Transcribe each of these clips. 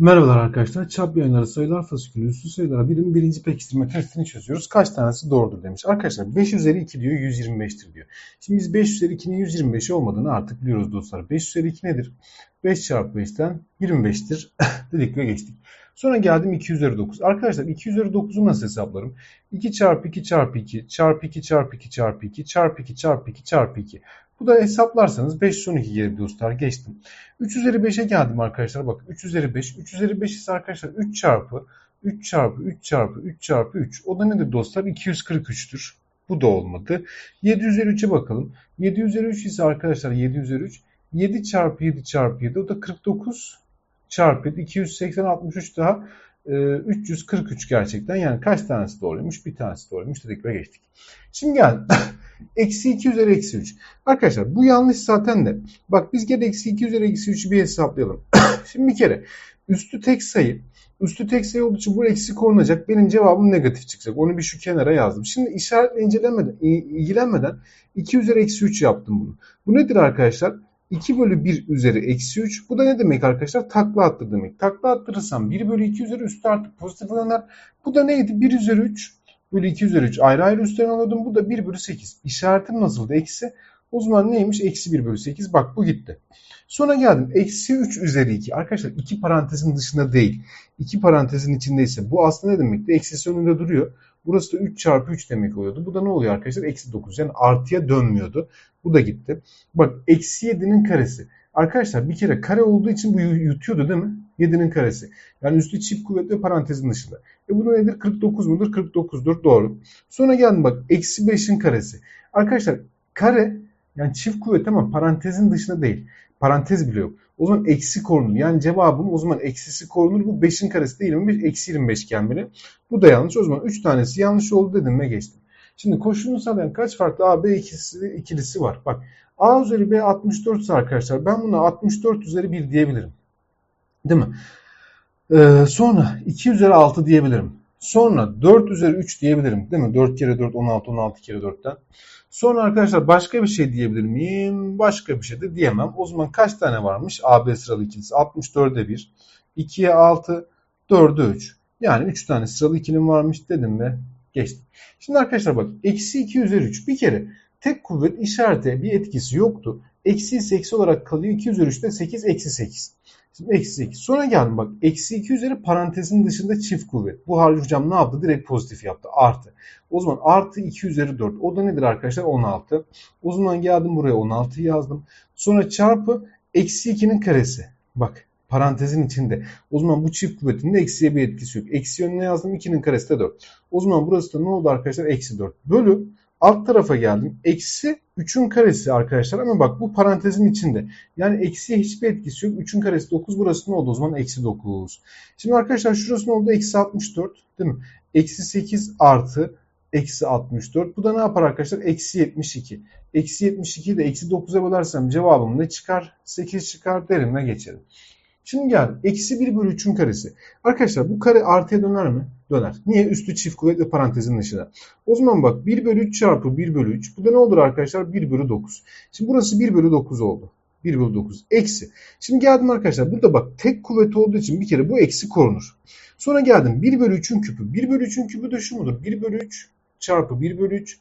Merhabalar arkadaşlar. Çap yayınları sayılar fasikülü üstü sayılara birim birinci pekiştirme testini çözüyoruz. Kaç tanesi doğrudur demiş. Arkadaşlar 5 üzeri 2 diyor 125'tir diyor. Şimdi biz 5 üzeri 2'nin 125 olmadığını artık biliyoruz dostlar. 5 üzeri 2 nedir? 5 çarpı 5'ten 25'tir dedik ve geçtik. Sonra geldim 2 üzeri 9. Arkadaşlar 2 üzeri 9'u nasıl hesaplarım? 2 çarpı 2 çarpı 2 çarpı 2 çarpı 2 çarpı 2 çarpı 2 çarpı 2 çarpı 2. Bu da hesaplarsanız 512 gelir dostlar geçtim. 3 üzeri 5'e geldim arkadaşlar. Bakın 3 üzeri 5. 3 üzeri 5 ise arkadaşlar 3 çarpı 3 çarpı 3 çarpı 3 çarpı 3. O da nedir dostlar? 243'tür. Bu da olmadı. 7 üzeri 3'e bakalım. 7 üzeri 3 ise arkadaşlar 7 üzeri 3. 7 çarpı 7 çarpı 7 o da 49 çarpı 7 280 63 daha 343 gerçekten. Yani kaç tanesi doğruymuş? Bir tanesi doğruymuş dedik ve geçtik. Şimdi geldim. eksi 2 üzeri eksi 3. Arkadaşlar bu yanlış zaten de. Bak biz gel eksi 2 üzeri eksi 3'ü bir hesaplayalım. Şimdi bir kere üstü tek sayı. Üstü tek sayı olduğu için bu eksi korunacak. Benim cevabım negatif çıkacak. Onu bir şu kenara yazdım. Şimdi işaretle incelemeden, ilgilenmeden 2 üzeri eksi 3 yaptım bunu. Bu nedir arkadaşlar? 2 bölü 1 üzeri eksi 3. Bu da ne demek arkadaşlar? Takla attır demek. Takla attırırsam 1 bölü 2 üzeri üstü artık pozitif döner. Bu da neydi? 1 üzeri 3 bölü 2 üzeri 3 ayrı ayrı üstlerine alıyordum. Bu da 1 bölü 8. İşaretim nasıldı? Eksi. O zaman neymiş? Eksi 1 bölü 8. Bak bu gitti. Sonra geldim. Eksi 3 üzeri 2. Arkadaşlar iki parantezin dışında değil. İki parantezin içindeyse. Bu aslında ne demekti? Eksisi önünde duruyor. Burası da 3 çarpı 3 demek oluyordu. Bu da ne oluyor arkadaşlar? Eksi 9. Yani artıya dönmüyordu. Bu da gitti. Bak eksi 7'nin karesi. Arkadaşlar bir kere kare olduğu için bu yutuyordu değil mi? 7'nin karesi. Yani üstü çift kuvvet ve parantezin dışında. E bu nedir? 49 mudur? 49'dur. Doğru. Sonra geldim bak. Eksi 5'in karesi. Arkadaşlar kare yani çift kuvvet ama parantezin dışında değil. Parantez bile yok. O zaman eksi korunur. Yani cevabım o zaman eksisi korunur. Bu 5'in karesi değil mi? Eksi 25 gelmeli. Bu da yanlış. O zaman 3 tanesi yanlış oldu dedim ve geçtim. Şimdi koşulunu sağlayan kaç farklı A, B ikilisi, ikilisi var? Bak A üzeri B 64 ise arkadaşlar ben buna 64 üzeri 1 diyebilirim. Değil mi? Ee, sonra 2 üzeri 6 diyebilirim. Sonra 4 üzeri 3 diyebilirim. Değil mi? 4 kere 4 16 16 kere 4'ten. Sonra arkadaşlar başka bir şey diyebilir miyim? Başka bir şey de diyemem. O zaman kaç tane varmış? AB sıralı ikilisi. 64'e 1, 2'ye 6, 4'e 3. Yani 3 tane sıralı ikilim varmış dedim ve geçtim. Şimdi arkadaşlar bak eksi 2 üzeri 3. Bir kere tek kuvvet işarete bir etkisi yoktu. Eksi ise eksi olarak kalıyor. 2 üzeri 3'te 8 eksi 8. Şimdi eksi 8. Sonra geldim bak. Eksi 2 üzeri parantezin dışında çift kuvvet. Bu hal hocam ne yaptı? Direkt pozitif yaptı. Artı. O zaman artı 2 üzeri 4. O da nedir arkadaşlar? 16. O zaman geldim buraya 16 yazdım. Sonra çarpı eksi 2'nin karesi. Bak parantezin içinde. O zaman bu çift kuvvetin de eksiye bir etkisi yok. Eksi yönüne yazdım 2'nin karesi de 4. O zaman burası da ne oldu arkadaşlar? Eksi 4. Bölü alt tarafa geldim. Eksi 3'ün karesi arkadaşlar ama bak bu parantezin içinde. Yani eksiye hiçbir etkisi yok. 3'ün karesi 9 burası ne oldu o zaman? Eksi 9. Şimdi arkadaşlar şurası ne oldu? Eksi 64 değil mi? Eksi 8 artı eksi 64. Bu da ne yapar arkadaşlar? Eksi 72. Eksi 72'yi de eksi 9'a bölersem cevabım ne çıkar? 8 çıkar derim ve geçelim. Şimdi gel. Eksi 1 bölü 3'ün karesi. Arkadaşlar bu kare artıya döner mi? Döner. Niye? Üstü çift kuvvet ve parantezin dışına. O zaman bak 1 bölü 3 çarpı 1 bölü 3. Bu da ne olur arkadaşlar? 1 bölü 9. Şimdi burası 1 bölü 9 oldu. 1 bölü 9. Eksi. Şimdi geldim arkadaşlar. Burada bak tek kuvvet olduğu için bir kere bu eksi korunur. Sonra geldim 1 bölü 3'ün küpü. 1 bölü 3'ün küpü de şu mudur? 1 bölü 3 çarpı 1 bölü 3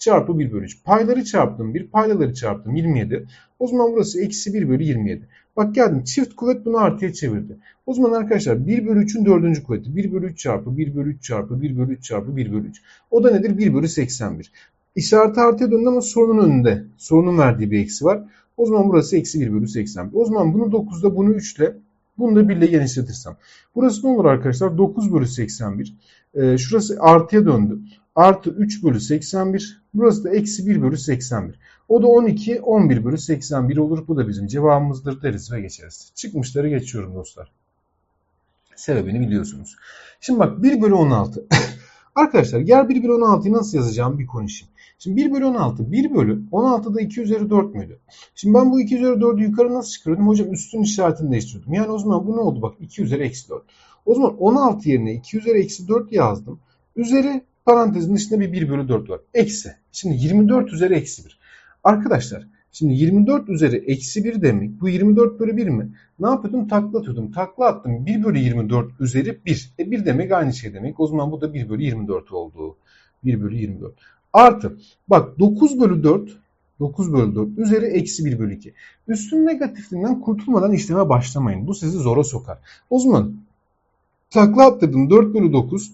çarpı 1 bölü 3. Payları çarptım. Bir paydaları çarptım. 27. O zaman burası eksi 1 bölü 27. Bak geldim çift kuvvet bunu artıya çevirdi. O zaman arkadaşlar 1 bölü 3'ün dördüncü kuvveti. 1 bölü 3 çarpı 1 bölü 3 çarpı 1 bölü 3 çarpı 1 bölü 3. O da nedir? 1 bölü 81. İşareti artıya döndü ama sorunun önünde. Sorunun verdiği bir eksi var. O zaman burası eksi 1 bölü 81. O zaman bunu 9'da bunu 3 ile bunu da 1 ile genişletirsem. Burası ne olur arkadaşlar? 9 bölü 81. Ee, şurası artıya döndü. Artı 3 bölü 81. Burası da eksi 1 bölü 81. O da 12, 11 bölü 81 olur. Bu da bizim cevabımızdır deriz ve geçeriz. Çıkmışları geçiyorum dostlar. Sebebini biliyorsunuz. Şimdi bak 1 bölü 16. Arkadaşlar gel 1 bölü 16'yı nasıl yazacağım bir konuşayım. Şimdi 1 bölü 16. 1 bölü 16'da 2 üzeri 4 müydü? Şimdi ben bu 2 üzeri 4'ü yukarı nasıl çıkarıyordum? Hocam üstün işaretini değiştiriyordum. Yani o zaman bu ne oldu? Bak 2 üzeri eksi 4. O zaman 16 yerine 2 üzeri eksi 4 yazdım. Üzeri parantezin dışında bir 1 bölü 4 var. Eksi. Şimdi 24 üzeri eksi 1. Arkadaşlar Şimdi 24 üzeri eksi 1 demek. Bu 24 bölü 1 mi? Ne yapıyordum? Takla atıyordum. Takla attım. 1 bölü 24 üzeri 1. E 1 demek aynı şey demek. O zaman bu da 1 bölü 24 oldu. 1 bölü 24. Artı. Bak 9 bölü 4 9 bölü 4 üzeri eksi 1 bölü 2. Üstün negatifliğinden kurtulmadan işleme başlamayın. Bu sizi zora sokar. O zaman takla attırdım 4 bölü 9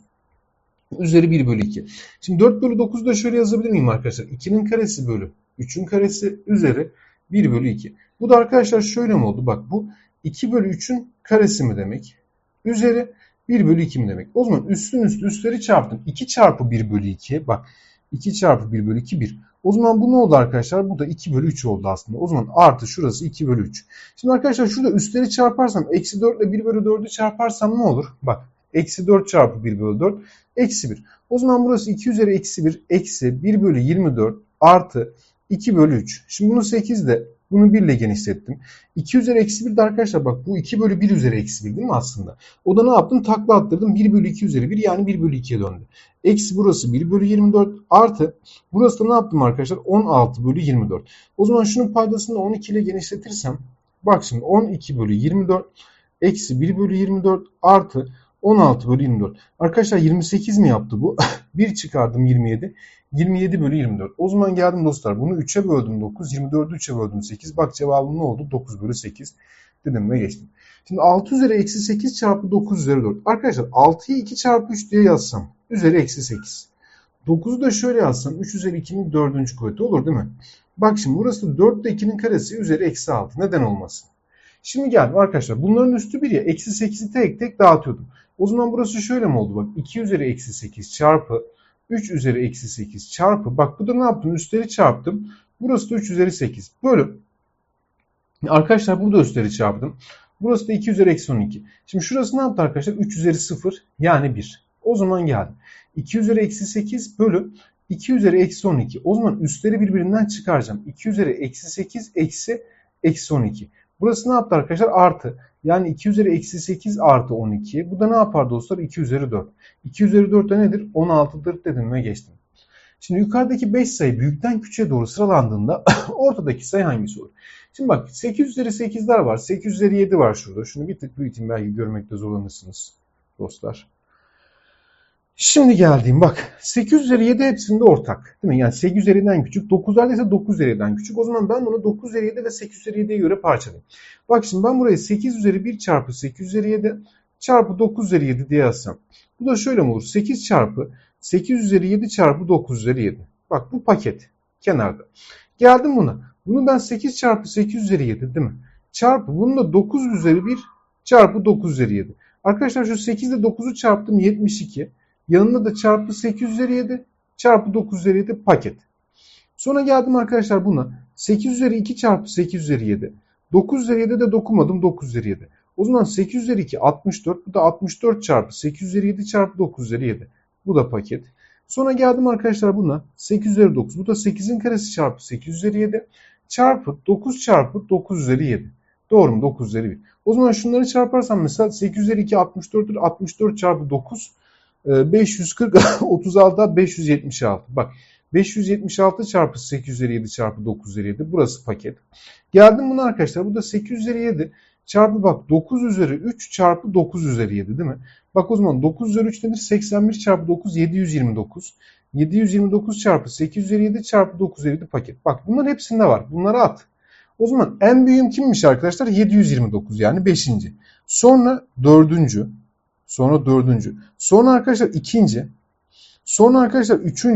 üzeri 1 bölü 2. Şimdi 4 bölü 9'u da şöyle yazabilir miyim arkadaşlar? 2'nin karesi bölü 3'ün karesi üzeri 1 bölü 2. Bu da arkadaşlar şöyle mi oldu? Bak bu 2 bölü 3'ün karesi mi demek? Üzeri 1 bölü 2 mi demek? O zaman üstün üstü üstleri çarptım. 2 çarpı 1 bölü 2. Bak 2 çarpı 1 bölü 2 1. O zaman bu ne oldu arkadaşlar? Bu da 2 bölü 3 oldu aslında. O zaman artı şurası 2 bölü 3. Şimdi arkadaşlar şurada üstleri çarparsam eksi 4 ile 1 bölü 4'ü çarparsam ne olur? Bak eksi 4 çarpı 1 bölü 4 eksi 1. O zaman burası 2 üzeri eksi 1 eksi 1 bölü 24 artı 2 bölü 3. Şimdi bunu 8 ile bunu 1 ile genişlettim. 2 üzeri eksi 1 de arkadaşlar bak bu 2 bölü 1 üzeri eksi 1 değil mi aslında? O da ne yaptım? Takla attırdım. 1 bölü 2 üzeri 1 yani 1 bölü 2'ye döndü. Eksi burası 1 bölü 24 artı burası da ne yaptım arkadaşlar? 16 bölü 24. O zaman şunun paydasını 12 ile genişletirsem bak şimdi 12 bölü 24 eksi 1 bölü 24 artı 16 bölü 24. Arkadaşlar 28 mi yaptı bu? 1 çıkardım 27. 27 bölü 24. O zaman geldim dostlar. Bunu 3'e böldüm 9. 24'ü 3'e böldüm 8. Bak cevabım ne oldu? 9 bölü 8 dedim ve geçtim. Şimdi 6 üzeri eksi 8 çarpı 9 üzeri 4. Arkadaşlar 6'yı 2 çarpı 3 diye yazsam. Üzeri eksi 8. 9'u da şöyle yazsam. 3 üzeri 2'nin 4. kuvveti olur değil mi? Bak şimdi burası 4 ile 2'nin karesi üzeri eksi 6. Neden olmasın? Şimdi geldim arkadaşlar. Bunların üstü 1 ya. Eksi 8'i tek tek dağıtıyordum. O zaman burası şöyle mi oldu? Bak 2 üzeri eksi 8 çarpı 3 üzeri eksi 8 çarpı. Bak bu da ne yaptım? Üstleri çarptım. Burası da 3 üzeri 8. Bölü. Arkadaşlar burada üstleri çarptım. Burası da 2 üzeri eksi 12. Şimdi şurası ne yaptı arkadaşlar? 3 üzeri 0 yani 1. O zaman geldi. 2 üzeri eksi 8 bölü 2 üzeri eksi 12. O zaman üstleri birbirinden çıkaracağım. 2 üzeri eksi 8 eksi eksi 12. Burası ne yaptı arkadaşlar? Artı. Yani 2 üzeri eksi 8 artı 12. Bu da ne yapar dostlar? 2 üzeri 4. 2 üzeri 4 de nedir? 16'dır dedim ve geçtim. Şimdi yukarıdaki 5 sayı büyükten küçüğe doğru sıralandığında ortadaki sayı hangisi olur? Şimdi bak 8 üzeri 8'ler var. 8 üzeri 7 var şurada. Şunu bir tık büyüteyim belki görmekte zorlanırsınız dostlar. Şimdi geldiğim bak 8 üzeri 7 hepsinde ortak. Değil mi? Yani 8 üzerinden küçük. 9'larda ise 9 üzerinden küçük. O zaman ben bunu 9 üzeri 7 ve 8 üzeri 7'ye göre parçalayayım. Bak şimdi ben burayı 8 üzeri 1 çarpı 8 üzeri 7 çarpı 9 üzeri 7 diye yazsam. Bu da şöyle mi olur? 8 çarpı 8 üzeri 7 çarpı 9 üzeri 7. Bak bu paket kenarda. Geldim buna. Bunu ben 8 çarpı 8 üzeri 7 değil mi? Çarpı bunu da 9 üzeri 1 çarpı 9 üzeri 7. Arkadaşlar şu 8 ile 9'u çarptım 72. Yanında da çarpı 8 üzeri 7 çarpı 9 üzeri 7 paket. Sonra geldim arkadaşlar buna. 8 üzeri 2 çarpı 8 üzeri 7. 9 üzeri 7 de dokumadım 9 üzeri 7. O zaman 8 üzeri 2 64. Bu da 64 çarpı 8 üzeri 7 çarpı 9 üzeri 7. Bu da paket. Sonra geldim arkadaşlar buna. 8 üzeri 9. Bu da 8'in karesi çarpı 8 üzeri 7 çarpı 9 çarpı 9 üzeri 7. Doğru mu? 9 üzeri 1. O zaman şunları çarparsam mesela 8 üzeri 2 64'tür. 64 çarpı 9 540 36 576. Bak 576 çarpı 8 üzeri 7 çarpı 9 üzeri 7. Burası paket. Geldim buna arkadaşlar. Bu da 8 üzeri 7 çarpı bak 9 üzeri 3 çarpı 9 üzeri 7 değil mi? Bak o zaman 9 üzeri 3 nedir? 81 çarpı 9 729. 729 çarpı 8 üzeri 7 çarpı 9 üzeri 7 paket. Bak bunların hepsinde var. Bunları at. O zaman en büyüğüm kimmiş arkadaşlar? 729 yani 5. Sonra 4. Sonra 4. Sonra arkadaşlar 2. Sonra arkadaşlar 3.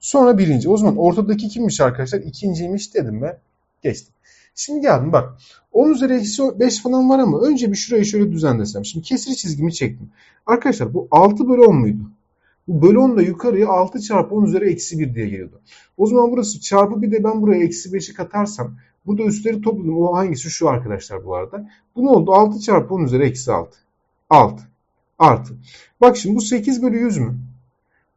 Sonra 1. O zaman ortadaki kimmiş arkadaşlar? İkinciymiş dedim ve geçtim. Şimdi geldim bak. 10 üzeri eksi 5 falan var ama önce bir şurayı şöyle düzenlesem. Şimdi kesri çizgimi çektim. Arkadaşlar bu 6 bölü 10 muydu? Bu bölü 10 da yukarıya 6 çarpı 10 üzeri eksi 1 diye geliyordu. O zaman burası çarpı bir de ben buraya eksi 5'i katarsam burada üstleri topladım. O hangisi? Şu arkadaşlar bu arada. Bu ne oldu? 6 çarpı 10 üzeri eksi 6. 6 artı. Bak şimdi bu 8 bölü 100 mü?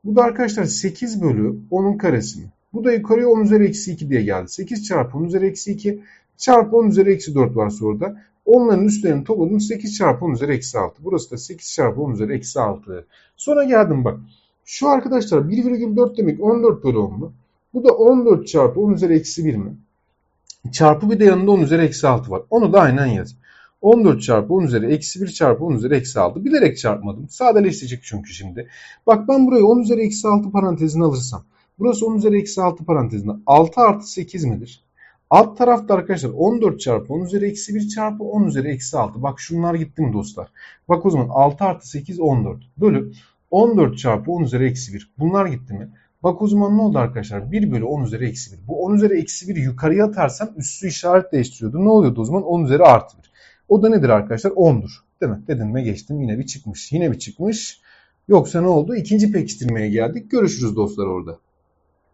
Bu da arkadaşlar 8 bölü 10'un karesi mi? Bu da yukarıya 10 üzeri eksi 2 diye geldi. 8 çarpı 10 üzeri eksi 2 çarpı 10 üzeri eksi 4 var soruda. Onların üstlerini topladım 8 çarpı 10 üzeri eksi 6. Burası da 8 çarpı 10 üzeri eksi 6. Sonra geldim bak. Şu arkadaşlar 1,4 demek 14 bölü 10 mu? Bu da 14 çarpı 10 üzeri eksi 1 mi? Çarpı bir de yanında 10 üzeri eksi 6 var. Onu da aynen yaz. 14 çarpı 10 üzeri eksi 1 çarpı 10 üzeri eksi 6. Bilerek çarpmadım. Sadeleşecek çünkü şimdi. Bak ben burayı 10 üzeri eksi 6 parantezine alırsam. Burası 10 üzeri eksi 6 parantezinde. 6 artı 8 midir? Alt tarafta arkadaşlar 14 çarpı 10 üzeri eksi 1 çarpı 10 üzeri eksi 6. Bak şunlar gitti mi dostlar? Bak o zaman 6 artı 8 14. Bölü 14 çarpı 10 üzeri eksi 1. Bunlar gitti mi? Bak o zaman ne oldu arkadaşlar? 1 bölü 10 üzeri eksi 1. Bu 10 üzeri eksi 1'i yukarıya atarsam üssü işaret değiştiriyordu. Ne oluyordu o zaman? 10 üzeri artı 1. O da nedir arkadaşlar? 10'dur. Değil mi? Dedim ve geçtim. Yine bir çıkmış. Yine bir çıkmış. Yoksa ne oldu? İkinci pekiştirmeye geldik. Görüşürüz dostlar orada.